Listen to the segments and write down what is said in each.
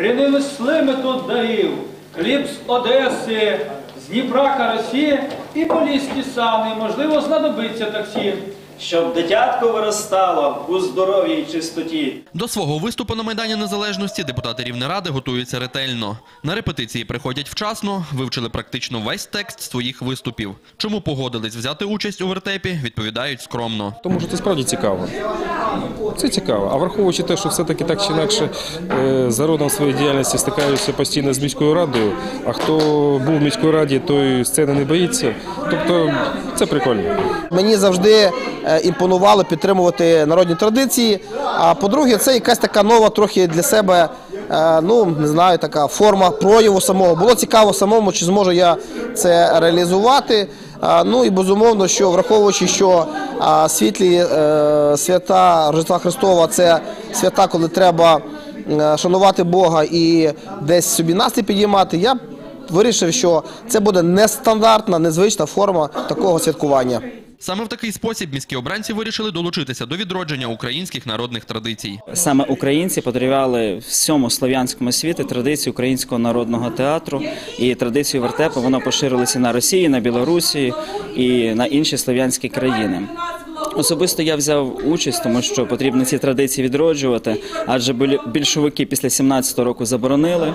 принесли ми тут дарів, хліб з Одеси, з Дніпра карасі і поліські сани, можливо, знадобиться таксі. Щоб дитятко виростало у здоров'ї й чистоті. До свого виступу на Майдані Незалежності депутати Рівнеради готуються ретельно. На репетиції приходять вчасно, вивчили практично весь текст своїх виступів. Чому погодились взяти участь у вертепі, відповідають скромно. Тому що це справді цікаво. Це цікаво. А враховуючи те, що все-таки так чи інакше е, за родом своєї діяльності стикаюся постійно з міською радою, а хто був в міській раді, той сцени не боїться. Тобто це прикольно. Мені завжди е, імпонувало підтримувати народні традиції. А по-друге, це якась така нова трохи для себе, ну не знаю, така форма прояву самого. Було цікаво самому, чи зможу я це реалізувати. Ну і безумовно, що враховуючи, що світлі е, свята Рождества Христова це свята, коли треба е, шанувати Бога і десь собі настрій підіймати. Я вирішив, що це буде нестандартна, незвична форма такого святкування. Саме в такий спосіб міські обранці вирішили долучитися до відродження українських народних традицій. Саме українці подарували всьому слов'янському світу традицію українського народного театру і традицію вертепу. Воно поширилося на Росії, на Білорусі і на інші слов'янські країни. Особисто я взяв участь, тому що потрібно ці традиції відроджувати, адже біль- більшовики після 17-го року заборонили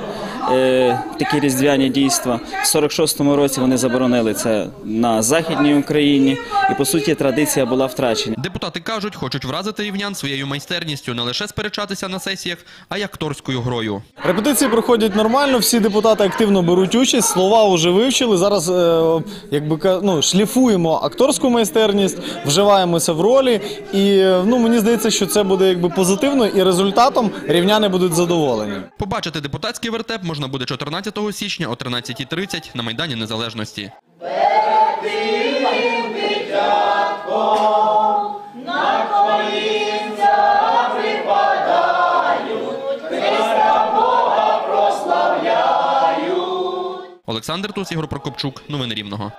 е, такі різдвяні дійства. В 46-му році вони заборонили це на Західній Україні, і по суті традиція була втрачена. Депутати кажуть, хочуть вразити рівнян своєю майстерністю, не лише сперечатися на сесіях, а й акторською грою. Репетиції проходять нормально, всі депутати активно беруть участь, слова вже вивчили. Зараз е, якби ну, шліфуємо акторську майстерність, вживаємося в ролі. І ну, мені здається, що це буде якби позитивно, і результатом рівняни будуть задоволені. Побачити депутатський вертеп можна буде 14 січня о 13.30 на Майдані Незалежності. Олександр Тус, Ігор Прокопчук. Новини Рівного.